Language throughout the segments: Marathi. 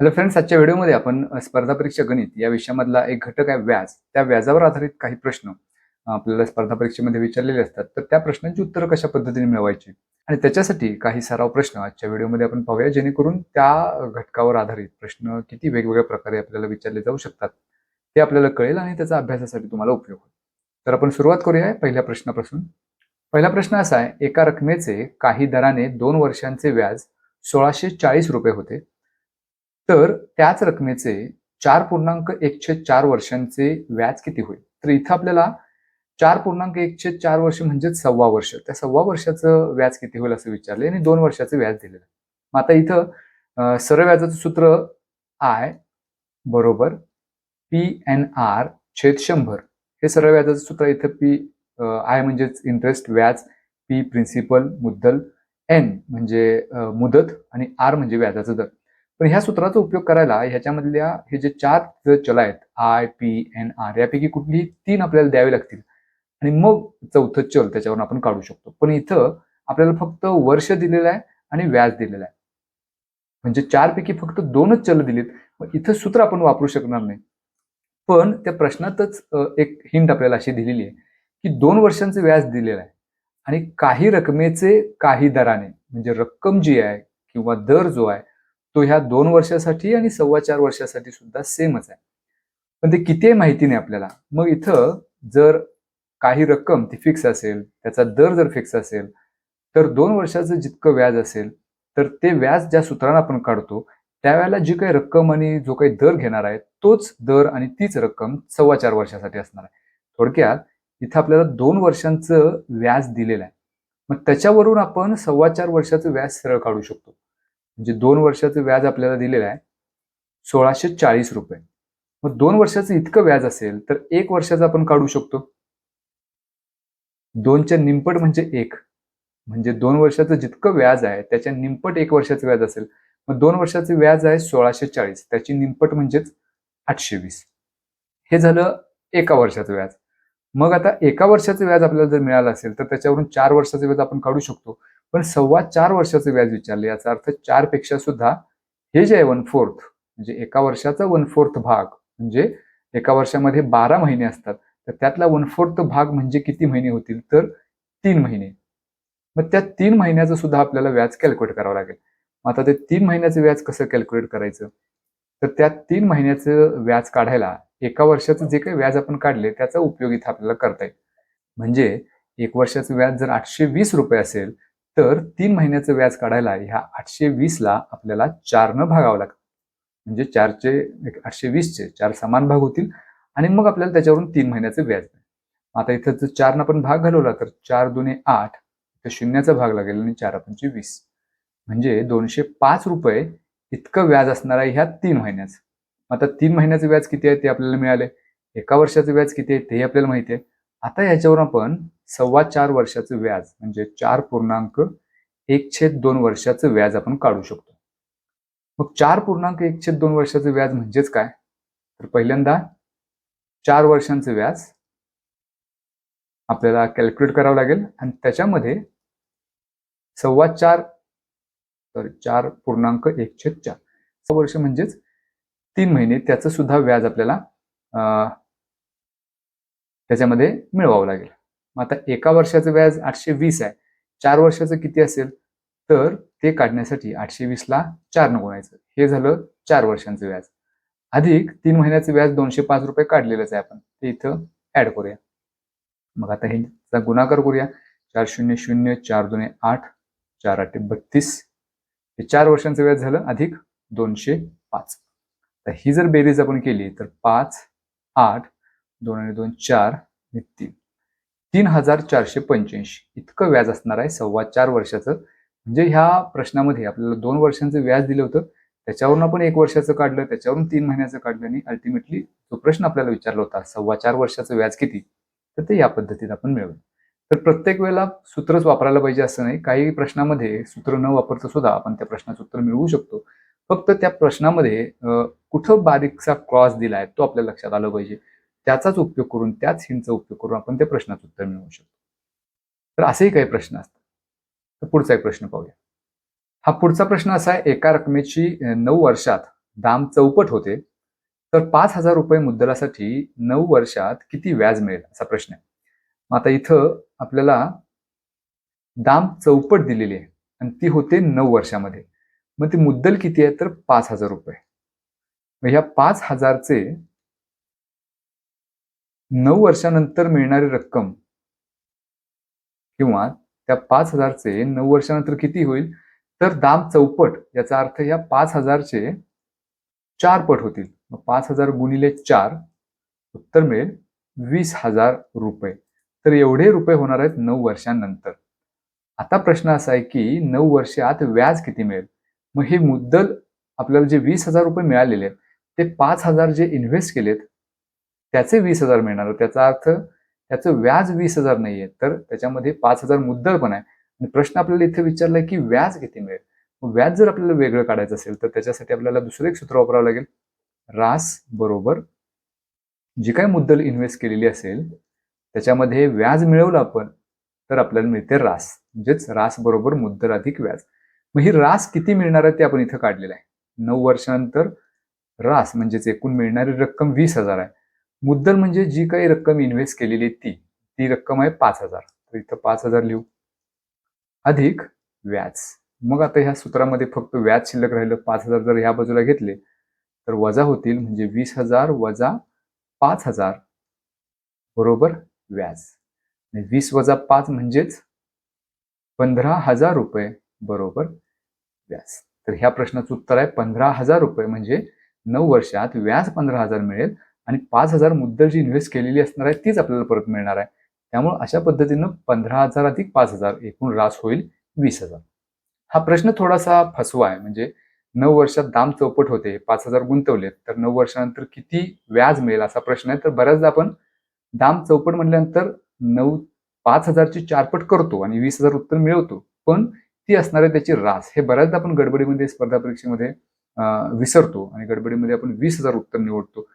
हॅलो फ्रेंड्स आजच्या व्हिडिओमध्ये आपण स्पर्धा परीक्षा गणित या विषयामधला एक घटक आहे व्याज. त्या व्याजावर आधारित काही प्रश्न आपल्याला स्पर्धा परीक्षेमध्ये विचारलेले असतात. तर त्या प्रश्नांची उत्तरं कशा पद्धतीने मिळवायची? आणि त्याच्यासाठी काही सराव प्रश्न आजच्या व्हिडिओमध्ये आपण पाहूया जेणेकरून त्या घटकावर आधारित प्रश्न किती वेगवेगळ्या प्रकारे आपल्याला विचारले जाऊ शकतात ते आपल्याला कळेल आणि त्याचा अभ्यासासाठी तुम्हाला उपयोग होईल. तर आपण सुरुवात करूया पहिल्या प्रश्नापासून. पहिला प्रश्न असा आहे एका रकमेचे काही दराने दोन वर्षांचे व्याज सोळाशे चाळीस रुपये होते. तर त्याच रकमेचे चार पूर्णांक एकशे चार वर्षांचे व्याज किती होईल? तर इथं आपल्याला चार पूर्णांक एकशे चार वर्ष म्हणजेच सव्वा वर्ष. त्या सव्वा वर्षाचं व्याज किती होईल असं विचारले आणि दोन वर्षाचं व्याज दिलेलं. मग आता इथं सरळ व्याजाचं सूत्र आय बरोबर पी एन आर छेद शंभर. हे सरळ व्याजाचं सूत्र इथं पी आय म्हणजेच इंटरेस्ट व्याज पी प्रिन्सिपल मुद्दल एन म्हणजे मुदत आणि आर म्हणजे व्याजाचा दर. पण ह्या सूत्राचा उपयोग करायला ह्याच्यामधल्या हे जे चार जे चल आहेत आय पी एन आर यापैकी कुठलीही तीन आपल्याला द्यावे लागतील. आणि मग चौथं चल त्याच्यावरून आपण काढू शकतो. पण इथं आपल्याला फक्त वर्ष दिलेलं आहे आणि व्याज दिलेलं आहे. म्हणजे चारपैकी फक्त दोनच चल दिलीत. मग इथं सूत्र आपण वापरू शकणार नाही. पण त्या प्रश्नातच एक हिंट आपल्याला अशी दिलेली आहे की दोन वर्षांचं व्याज दिलेलं आहे आणि काही रकमेचे काही दराने म्हणजे रक्कम जी आहे किंवा दर जो आहे तो ह्या दोन वर्षासाठी आणि सव्वा चार वर्षासाठी सुद्धा सेमच आहे. पण ते किती आहे माहिती नाही आपल्याला. मग इथं जर काही रक्कम ती फिक्स असेल त्याचा दर जर फिक्स असेल तर दोन वर्षाचं जितकं व्याज असेल तर ते व्याज ज्या सूत्रानं आपण काढतो त्यावेळेला जी काही रक्कम आणि जो काही दर घेणार आहे तोच दर आणि तीच रक्कम सव्वा चार वर्षासाठी असणार आहे. थोडक्यात इथं आपल्याला दोन वर्षांचं व्याज दिलेलं आहे. मग त्याच्यावरून आपण सव्वा चार वर्षाचं व्याज सरळ काढू शकतो. म्हणजे दोन वर्षाचं व्याज आपल्याला दिलेलं आहे सोळाशे चाळीस रुपये. मग दोन वर्षाचं इतकं व्याज असेल तर एक वर्षाचं आपण काढू शकतो. दोनच्या निंपट म्हणजे एक. म्हणजे दोन वर्षाचं जितकं व्याज आहे त्याच्या निंपट एक वर्षाचं व्याज असेल. मग दोन वर्षाचं व्याज आहे सोळाशे चाळीस त्याची निंपट म्हणजेच आठशे वीस हे झालं एका वर्षाचं व्याज. मग आता एका वर्षाचं व्याज आपल्याला जर मिळालं असेल तर त्याच्यावरून चार वर्षाचं व्याज आपण काढू शकतो. पण सव्वा चार वर्षाचं व्याज विचारले याचा अर्थ चारपेक्षा सुद्धा हे जे आहे वन फोर्थ म्हणजे एका वर्षाचा वन फोर्थ भाग म्हणजे एका वर्षामध्ये बारा महिने असतात. तर त्यातला वन फोर्थ भाग म्हणजे किती महिने होतील? तर तीन महिने. मग त्या तीन महिन्याचं सुद्धा आपल्याला व्याज कॅल्क्युलेट करावं लागेल. मग आता ते तीन महिन्याचं व्याज कसं कॅल्क्युलेट करायचं? तर त्या तीन महिन्याचं व्याज काढायला एका वर्षाचं जे काही व्याज आपण काढले त्याचा उपयोग इथं आपल्याला करता येईल. म्हणजे एक वर्षाचं व्याज जर आठशे वीस रुपये असेल तर तीन महिन्याचं व्याज काढायला ह्या आठशे वीसला आपल्याला चारनं भागावं लागतं. म्हणजे चारचे एक आठशे वीसचे चार समान भाग होतील आणि मग आपल्याला त्याच्यावरून तीन महिन्याचं व्याज मिळेल. आता इथं जर चारनं आपण भाग घालवला तर चार दुने आठ तर शून्याचा भाग लागेल आणि चार पंचे वीस. म्हणजे दोनशे पाच रुपये इतकं व्याज असणार आहे ह्या तीन महिन्याचं. आता तीन महिन्याचं व्याज किती आहे ते आपल्याला मिळाले एका वर्षाचं व्याज किती आहे तेही आपल्याला माहिती आहे. आता याच्यावर आपण सव्वा चार वर्षाचं व्याज म्हणजे चार पूर्णांक एक छेद दोन वर्षाचं व्याज आपण काढू शकतो. मग चार पूर्णांक एक छेद दोन वर्षाचं व्याज म्हणजेच काय? तर पहिल्यांदा चार वर्षांचं व्याज आपल्याला कॅल्क्युलेट करावं लागेल आणि त्याच्यामध्ये सव्वा चार सॉरी चार पूर्णांक एक छेद चार. सहा वर्ष म्हणजेच तीन महिने त्याचं सुद्धा व्याज आपल्याला त्याच्यामध्ये मिळवावं लागेल. मग आता एका वर्षाचं व्याज आठशे वीस आहे. चार वर्षाचं किती असेल? तर ते काढण्यासाठी आठशे वीसला चार न गुणायचं हे झालं चार वर्षांचं व्याज. अधिक तीन महिन्याचं व्याज दोनशे पाच रुपये काढलेलंच आहे आपण. ते इथं ऍड करूया. मग आता हे गुणाकार करूया. चार शून्य शून्य चार दोन आठ चार आठ बत्तीस. हे चार वर्षांचं व्याज झालं अधिक दोनशे पाच. तर ही जर बेरीज आपण केली तर पाच आठ दोन आणि दोन चार आणि तीन. तीन हजार चारशे पंच्याऐंशी. इतकं व्याज असणार आहे. सव्वा चार वर्षाचं. म्हणजे ह्या प्रश्नामध्ये आपल्याला दोन वर्षांचं व्याज दिलं होतं. त्याच्यावरून आपण एक वर्षाचं काढलं त्याच्यावरून तीन महिन्याचं काढलं आणि अल्टिमेटली जो प्रश्न आपल्याला विचारला होता सव्वा चार वर्षाचं व्याज किती? तर ते या पद्धतीत आपण मिळवलं. तर प्रत्येक वेळेला सूत्रच वापरायला पाहिजे असं नाही. काही प्रश्नामध्ये सूत्र न वापरता सुद्धा आपण त्या प्रश्नाचं उत्तर मिळवू शकतो. फक्त त्या प्रश्नामध्ये कुठं बारीकसा क्रॉस आहे तो आपल्या लक्षात आलं पाहिजे. त्याचाच उपयोग करून त्याच हिंचा उपयोग करून आपण त्या प्रश्नाचं उत्तर मिळवू शकतो. तर असेही काही प्रश्न असतात. तर पुढचा एक प्रश्न पाहूया. हा पुढचा प्रश्न असा आहे एका रकमेची नऊ वर्षात दाम चौपट होते तर पाच हजार रुपये मुद्दलासाठी नऊ वर्षात किती व्याज मिळेल असा प्रश्न आहे. मग आता इथं आपल्याला दाम चौपट दिलेली आहे आणि ती होते नऊ वर्षामध्ये. मग ती मुद्दल किती आहे? तर पाच हजार रुपये. मग ह्या पाच हजारचे नऊ वर्षानंतर मिळणारी रक्कम किंवा त्या पाच हजारचे नऊ वर्षानंतर किती होईल? तर दाम चौपट याचा अर्थ या पाच हजारचे चार पट होतील. मग पाच हजार गुणिले चार उत्तर मिळेल वीस हजार रुपये. तर एवढे रुपये होणार आहेत नऊ वर्षांनंतर. आता प्रश्न असा आहे की नऊ वर्षात व्याज किती मिळेल? मग हे मुद्दल आपल्याला जे वीस हजार रुपये मिळालेले आहेत ते पाच हजार जे इन्व्हेस्ट केलेत त्याचे वीस हजार मिळणार. त्याचा अर्थ त्याचं व्याज वीस हजार नाहीये. तर त्याच्यामध्ये पाच हजार मुद्दल पण आहे. आणि प्रश्न आपल्याला इथे विचारलाय की व्याज किती मिळेल? व्याज जर आपल्याला वेगळं काढायचं असेल तर त्याच्यासाठी आपल्याला दुसरं एक सूत्र वापरावं लागेल. रास बरोबर जी काही मुद्दल इन्व्हेस्ट केलेली असेल त्याच्यामध्ये व्याज मिळवलं आपण तर आपल्याला मिळते रास. म्हणजेच रास बरोबर मुद्दल अधिक व्याज. मग ही रास किती मिळणार आहे ते आपण इथं काढलेलं आहे. नऊ वर्षानंतर रास म्हणजेच एकूण मिळणारी रक्कम वीस हजार आहे. मुद्दल म्हणजे जी काही रक्कम इन्व्हेस्ट केलेली आहे ती ती रक्कम आहे पाच हजार. तर इथं पाच हजार लिहू. अधिक व्याज. मग आता ह्या सूत्रामध्ये फक्त व्याज शिल्लक राहिलं पाच हजार जर ह्या बाजूला घेतले तर वजा होतील म्हणजे वीस हजार वजा पाच हजार बरोबर व्याज. वीस वजा पाच म्हणजेच पंधरा हजार रुपये बरोबर व्याज. तर ह्या प्रश्नाचं उत्तर आहे पंधरा हजार रुपये म्हणजे नऊ वर्षात व्याज पंधरा हजार मिळेल आणि पाच हजार मुद्दल जी इन्व्हेस्ट केलेली असणार आहे तीच आपल्याला परत मिळणार आहे. त्यामुळे अशा पद्धतीनं पंधरा हजार अधिक पाच हजार एकूण रास होईल वीस हजार. हा प्रश्न थोडासा फसवा आहे म्हणजे नऊ वर्षात दाम चौपट होते पाच हजार गुंतवलेत तर नऊ वर्षानंतर किती व्याज मिळेल असा प्रश्न आहे. तर बऱ्याचदा आपण दाम चौपट म्हटल्यानंतर नऊ पाच हजारची चारपट करतो आणि वीस हजार उत्तर मिळवतो पण ती असणारे त्याची रास. हे बऱ्याचदा आपण गडबडीमध्ये स्पर्धा परीक्षेमध्ये विसरतो आणि गडबडीमध्ये आपण वीस हजार उत्तर निवडतो.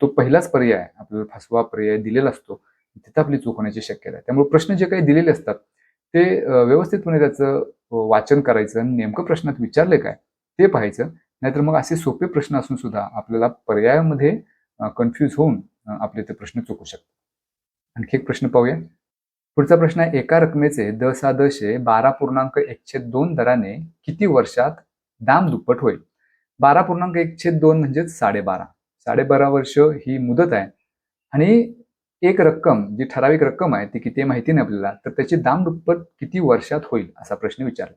तो पहिलाच पर्याय आपल्याला फसवा पर्याय दिलेला असतो तिथं आपली चूक होण्याची शक्यता आहे. त्यामुळे प्रश्न जे काही दिलेले असतात ते व्यवस्थितपणे त्याचं वाचन करायचं आणि नेमकं प्रश्नात विचारले काय ते पाहायचं. नाहीतर मग असे सोपे प्रश्न असून सुद्धा आपल्याला पर्यायामध्ये कन्फ्यूज होऊन आपले ते प्रश्न चुकू शकतात. आणखी एक प्रश्न पाहूया. पुढचा प्रश्न आहे एका रकमेचे द सा दशे बारा पूर्णांक एकशे दोन दराने किती वर्षात दाम दुप्पट होईल? बारा पूर्णांक एकशे दोन म्हणजेच साडेबारा. साडेबारा वर्ष ही मुदत आहे. आणि एक रक्कम जी ठराविक रक्कम आहे ती किती माहिती नाही आपल्याला तर त्याची दाम दुप्पट किती वर्षात होईल असा प्रश्न विचारला.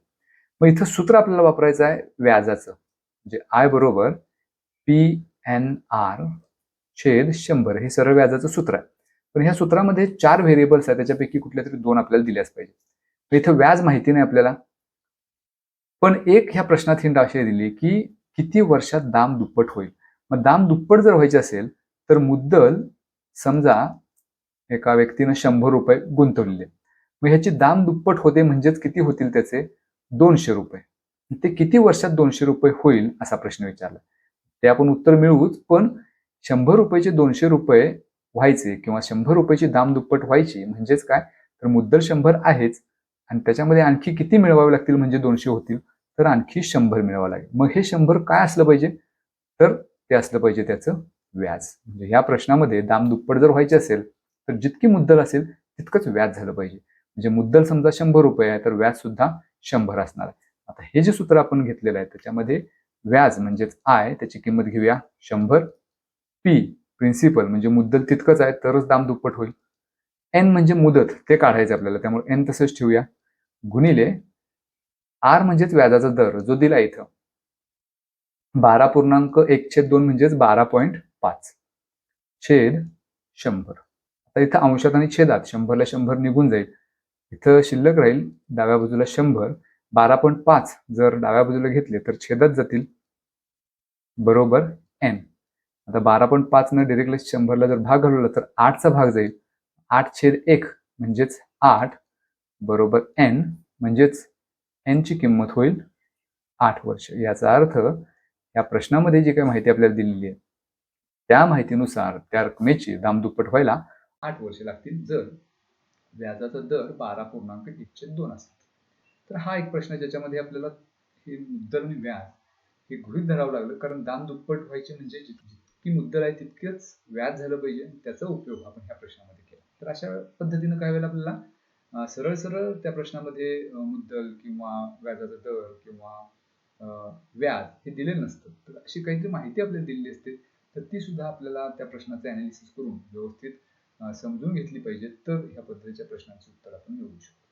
मग इथं सूत्र आपल्याला वापरायचं आहे व्याजाचं. म्हणजे आय बरोबर पी एन आर छेद शंभर हे सरळ व्याजाचं सूत्र आहे. पण ह्या सूत्रामध्ये चार व्हेरिएबल्स आहेत त्याच्यापैकी कुठल्या तरी दोन आपल्याला दिल्याच पाहिजे इथं व्याज माहिती नाही आपल्याला. पण एक ह्या प्रश्नात हिंड अशी दिली की किती वर्षात दाम दुप्पट होईल? मग दाम दुप्पट जर व्हायचे असेल तर मुद्दल समजा एका व्यक्तीनं शंभर रुपये गुंतवलेले. मग ह्याची दाम दुप्पट होते म्हणजेच किती होतील त्याचे? दोनशे रुपये. ते किती वर्षात दोनशे रुपये होईल असा प्रश्न विचारला. ते आपण उत्तर मिळवूच पण शंभर रुपयाचे दोनशे रुपये व्हायचे किंवा शंभर रुपयाची दाम दुप्पट व्हायची म्हणजेच काय? तर मुद्दल शंभर आहेच. आणि त्याच्यामध्ये आणखी किती मिळवावे लागतील म्हणजे दोनशे होतील? तर आणखी शंभर मिळवावं लागेल. मग हे शंभर काय असलं पाहिजे? तर ते असलं पाहिजे त्याचं व्याज. म्हणजे ह्या प्रश्नामध्ये दाम दुप्पट जर व्हायचे असेल तर जितकी मुद्दल असेल तितकंच व्याज झालं पाहिजे. म्हणजे मुद्दल समजा शंभर रुपये आहे तर व्याज सुद्धा शंभर असणार आहे. आता हे जे सूत्र आपण घेतलेलं आहे त्याच्यामध्ये व्याज म्हणजेच आय त्याची किंमत घेऊया शंभर. पी प्रिन्सिपल म्हणजे मुद्दल तितकंच आहे तरच दाम दुप्पट होईल. एन म्हणजे मुदत ते काढायचं आपल्याला त्यामुळे एन तसंच ठेवूया. गुणिले आर म्हणजेच व्याजाचा दर जो दिला इथं. बारा पूर्णांक एक छेद दोन म्हणजेच बारा पॉईंट पाच. छेद शंभर. आता इथं अंशात आणि छेदात शंभरला शंभर निघून जाईल. इथं शिल्लक राहील डाव्या बाजूला शंभर बारा पॉईंट पाच जर डाव्या बाजूला घेतले तर छेदात जातील बरोबर एन आता बारा पॉईंट पाच न डिरेक्टली शंभरला जर भाग घालवला तर आठचा भाग जाईल. आठ छेद एक म्हणजेच आठ बरोबर एन म्हणजेच एनची किंमत होईल आठ वर्ष. याचा अर्थ या प्रश्नामध्ये जी काही माहिती आपल्याला दिलेली आहे त्या माहितीनुसार त्या रकमेची दाम दुप्पट व्हायला आठ वर्षे लागतील. जर व्याजाचा दर बारा पूर्णांक एकशे दोन असतात तर हा एक प्रश्न ज्याच्यामध्ये आपल्याला हे मुद्दल आणि व्याज हे गृहित धरावं लागलं. कारण दाम दुप्पट व्हायचे म्हणजे जितकी मुद्दल आहे तितकेच व्याज झालं पाहिजे. त्याचा उपयोग आपण ह्या प्रश्नामध्ये केला. तर अशा पद्धतीनं काय वेळेला आपल्याला सरळ सरळ त्या प्रश्नामध्ये मुद्दल किंवा व्याजाचा दर किंवा व्याज हे दिलेलं नसतं. तर अशी काहीतरी माहिती आपल्याला दिलेली असते. तर ती सुद्धा आपल्याला त्या प्रश्नाचं अनालिसिस करून व्यवस्थित समजून घेतली पाहिजे. तर ह्या पद्धतीच्या प्रश्नांची उत्तर आपण मिळवू शकतो.